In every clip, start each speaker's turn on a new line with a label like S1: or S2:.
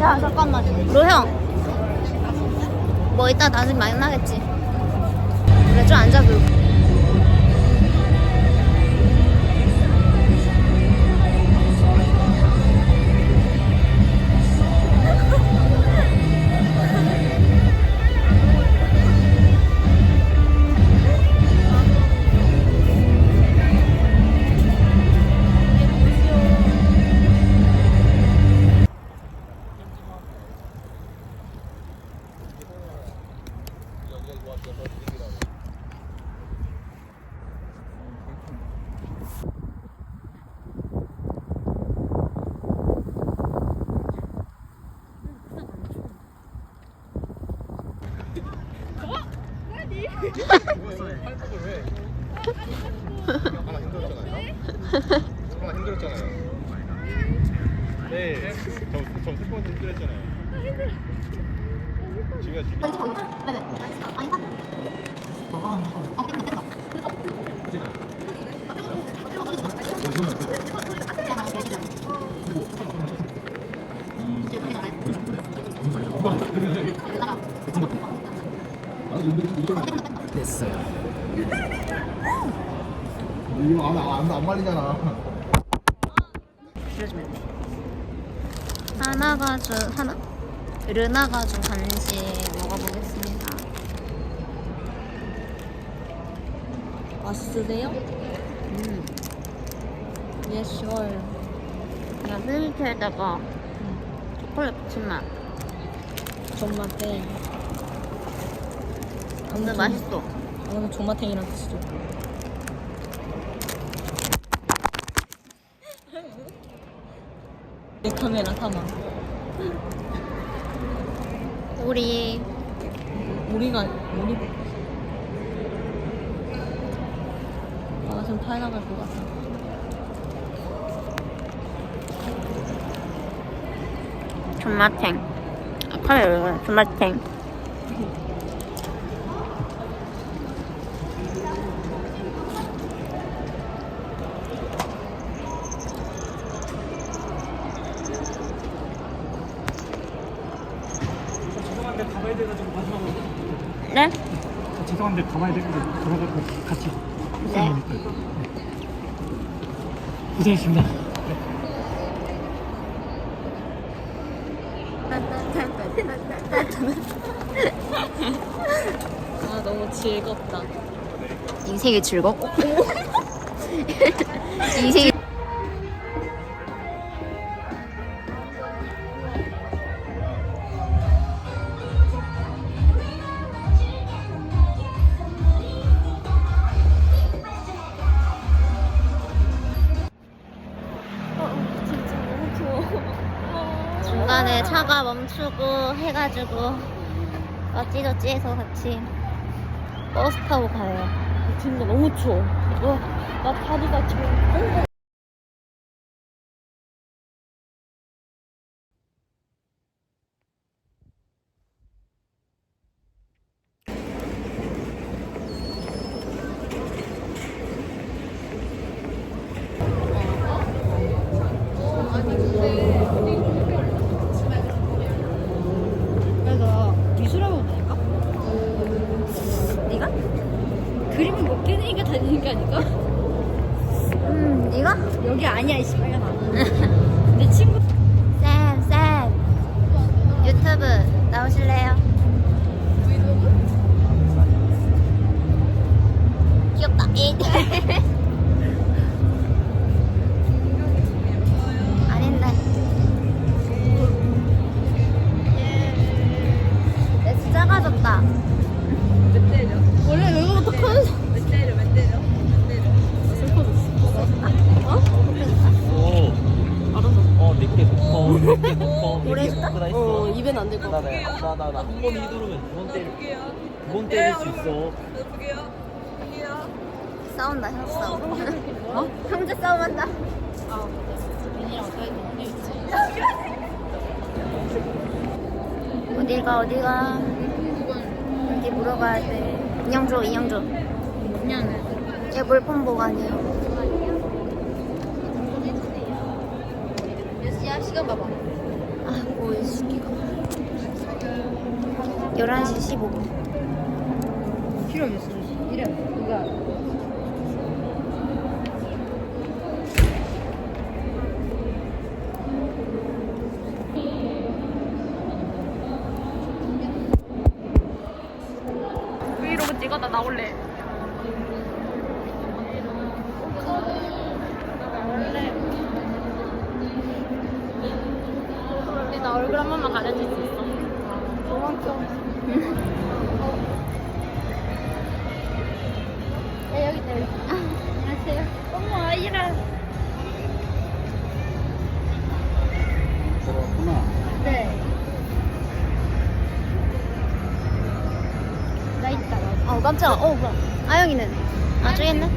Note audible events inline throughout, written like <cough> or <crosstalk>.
S1: 야 잠깐만. 로형. 뭐 이따 나중에 많이 나겠지. 그래 좀 앉아
S2: 그하 하나 힘들었잖아요. 네, 저, 저 슬퍼서 힘들었잖아요. 지금 지금. 이거 안, 안, 안 말리잖아.
S1: 돼 하나가 주 하나? 르나가 주 간식 먹어보겠습니다
S3: 맛있으세요?
S1: 음
S3: 예, sure.
S1: 그냥 밀크에다가 초콜릿 붙인 맛
S3: 존맛탱.
S1: 근데 맛있어
S3: 오늘 존맛탱이란 뜻이죠. 카메라 사망.
S1: 우리
S3: 우리가 우리 아 지금 타이 나갈 것 같아.
S1: 존맛탱 아 카메라 왜 그래 존맛탱 <laughs>
S4: 죄송한데 가봐야 돼가지고 마지막으로
S1: 네?
S4: 죄송한데 가봐야 돼가지고 돌아가고 같이
S1: 네.
S4: 고생했습니다.
S3: 아 너무 즐겁다.
S1: 인생이 즐겁고 인생이 차가 멈추고 해가지고 어찌저찌 해서 같이 버스 타고 가요.
S3: 진짜 너무 추워. 와, 나 다리가 지금 그림을 못 그리니까 다니는 게 아닐까?
S1: 음, 이거?
S3: 여기 아니야 이 씨발년아. 내 친구.
S1: 쌤, 쌤. 유튜브 나오실래요? 귀엽다. 에이. <laughs> 아닌 싸움한다. 어딜 가, 어디 가? 어디 물어봐야 돼. 인형 줘, 인형 줘. 얘 물품 보관이에요.
S3: 시간 봐봐.
S1: 아, 뭐이 시기가. 11시 15분.
S3: 필요 몇 시지? 이래. 이거.
S5: 브이로그 찍어 나 나올래.
S1: 깜짝아. 어, 뭐야. 아영이는? 아, 저기 있네?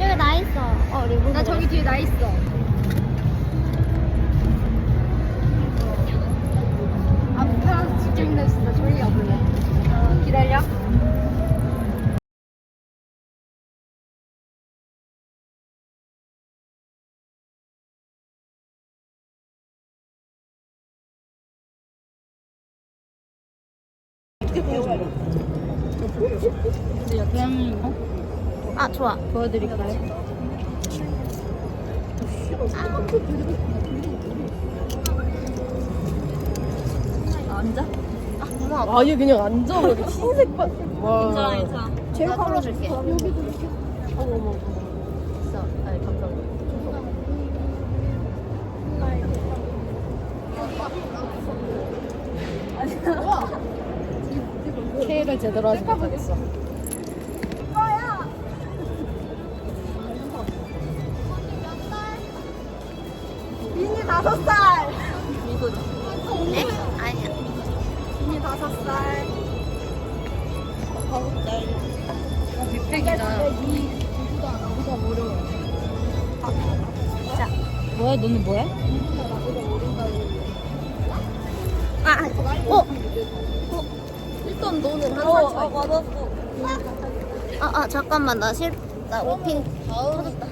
S1: 여기 나 있어. 어, 리본.
S3: 나 저기 뒤에 나 있어. 아, 파란색 직접 있는 진짜 조용히 가볼래. 어, 기다려.
S1: 아, 좋아.
S3: 보여드릴까요? 앉아?
S5: 아얘 그냥 앉아. 이렇게 <laughs> 흰색 바. 와.
S1: 괜찮아, 괜찮아. 제가 풀어줄게.
S5: 어머 어머. 진짜. 아니 감사합니다. 케이를 제대로 하지 못하겠어.
S3: 미니 다섯 살.
S1: 네? 아니야.
S3: 미니 다섯 살.
S5: 빅백이다.
S1: 자.
S5: 뭐야 너는 뭐야? 일단 너는 한
S1: 어,
S5: 살 차이. 맞았어.
S1: 아, 아, 잠깐만. 나 실, 나 오핀 터졌다.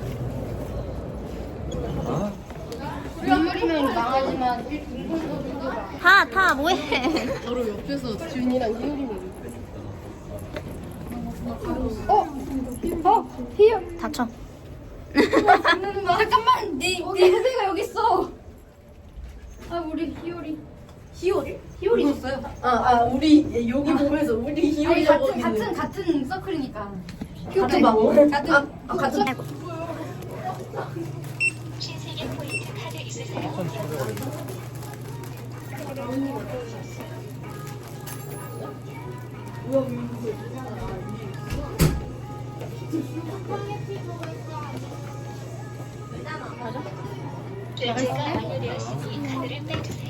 S3: 눈물이면 망하지만
S1: 타, 타, 뭐해?
S5: 바로 옆에서 준이랑 희율이는.
S3: 어?
S1: 다쳐.
S3: 잠깐만, 네, 네 후배가 여기 있어. 아, 우리 희열이.
S5: 희율이?
S3: 희열이 있어요.
S5: 아, 아 우리 여기 보면서 우리
S3: 아니
S5: 희율이
S3: 같은 같은 같은 서클이니까.
S5: 같은 방.
S3: 같은
S5: 아, 아 같은
S1: 아이고.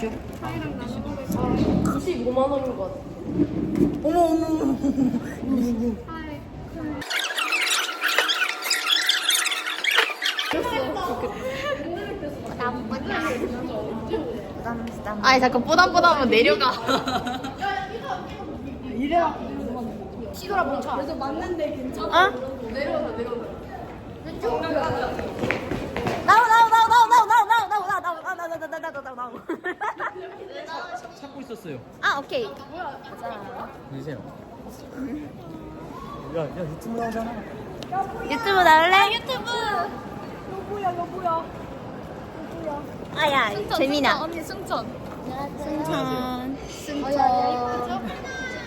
S1: 안아줘.
S5: 25만 원인 것 같아.
S1: 부담
S5: 아니 잠깐 뽀담뽀담하면 내려가.
S1: 어? 나오 나오 나오 나오 나오 나오 나오 나오 나오 나오 나오 나오 나오 나오 나오 나오
S6: 찾고 있었어요.
S1: 아 오케이.
S6: 주세요. 야, 야 유튜브 나오잖아.
S1: 유튜브 나올래? 유튜브! 여보야 여보야. 아야 재민아.
S5: 언니 승천.
S1: 승천. 승천.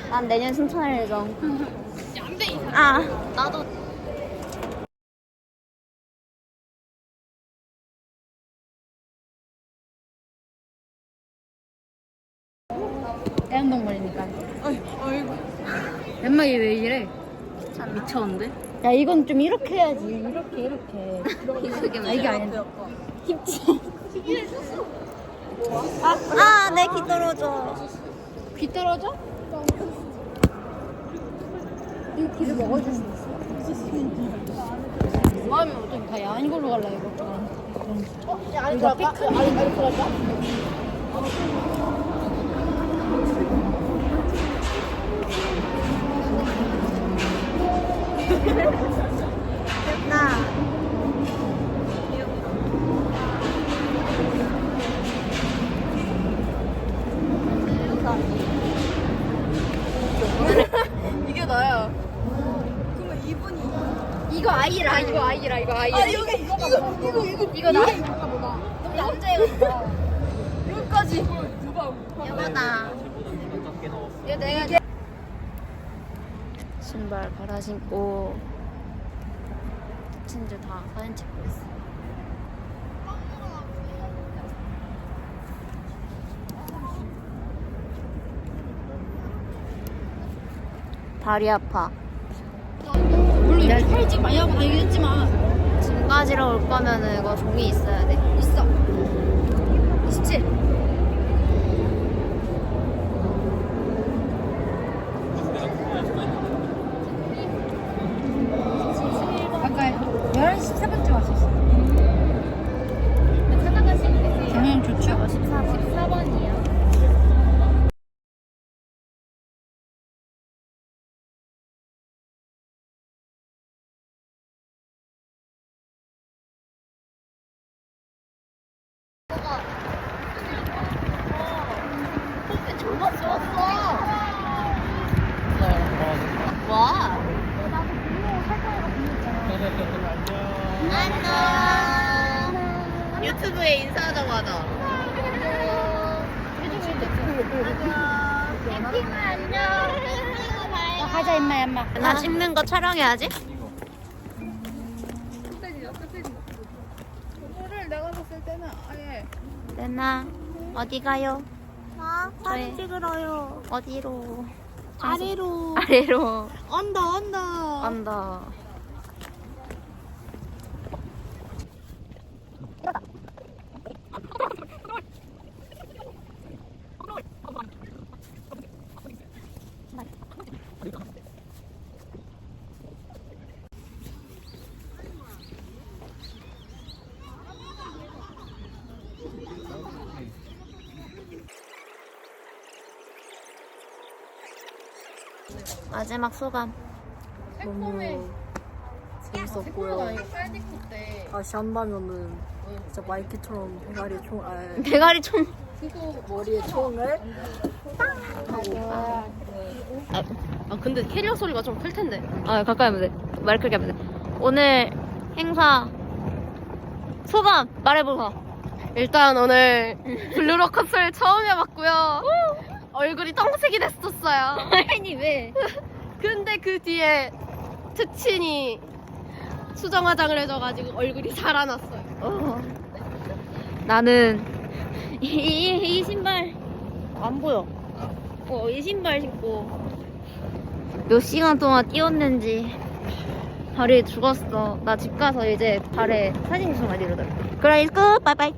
S1: 난 내년 승천할 예정. <laughs> 아. 나도 애완동물이니까
S3: 엠마이 왜 이래? 미쳤는데?
S1: 야 이건 좀 이렇게 해야지 이렇게 이렇게 <laughs> 아 이게 아닌데 힙지 아내 귀 떨어져
S3: 귀 떨어져? 이 귀를 먹어줄 수 있어. 뭐 하면 어떻게 다 야한 걸로 갈라 이거. 어? 야, 아니 들어갈까? 아니, 아니 들어갈 까? <laughs>
S1: 나
S5: 이게 나야.
S3: 이거 아이라, 이거 아이라, 이거 아이라.
S5: 아 여기 이거 이거 이거 이거
S3: 이거 나? 너 남자애가
S5: 여기까지. 누가?
S1: 여보나
S3: 이거 내가
S1: 신발 갈아 신고 친구 다 사진 찍고 있어 다리 아파
S3: 물론 이렇게 살찌 많이 하고 다니긴 했지만
S1: 짐 가지러 올 거면은 이거 종이 있어야 돼
S3: 있어. 27. 11시 13분쯤
S1: 왔었어요.
S3: 생각하시는 게
S1: 좋죠. 14분. 거 촬영해야지.
S5: 이거를 내가 봤을 때는 아예
S1: 레나 어디 가요? 아 사진 찍으러요. 어디로? 아래로. 아래로.
S5: 언더 언더.
S1: 간다. 마지막 소감.
S5: 너무 재밌었고요. 다시 한다면은 진짜 마이키처럼 대가리 총, 아,
S1: 대가리 총.
S5: 머리에 총을 하고. 아 근데 캐리어 소리가 좀 클 텐데.
S1: 아 가까이 하면 돼. 말 크게 하면 돼. 오늘 행사 소감 말해보자.
S5: 일단 오늘 블루로커스를 처음 해봤고요. 얼굴이 똥색이 됐었어요. <laughs>
S1: 아니 왜? <laughs>
S5: 근데 그 뒤에 특친이 수정 화장을 해줘가지고 얼굴이 살아났어요.
S1: 어. 나는 <laughs> 이, 이 신발 안 보여. 어, 이 신발 신고 몇 시간 동안 뛰었는지 발이 죽었어. 나 집 가서 이제 발에 사진 좀 많이 이러더라. 그럼 끝. 바이바이.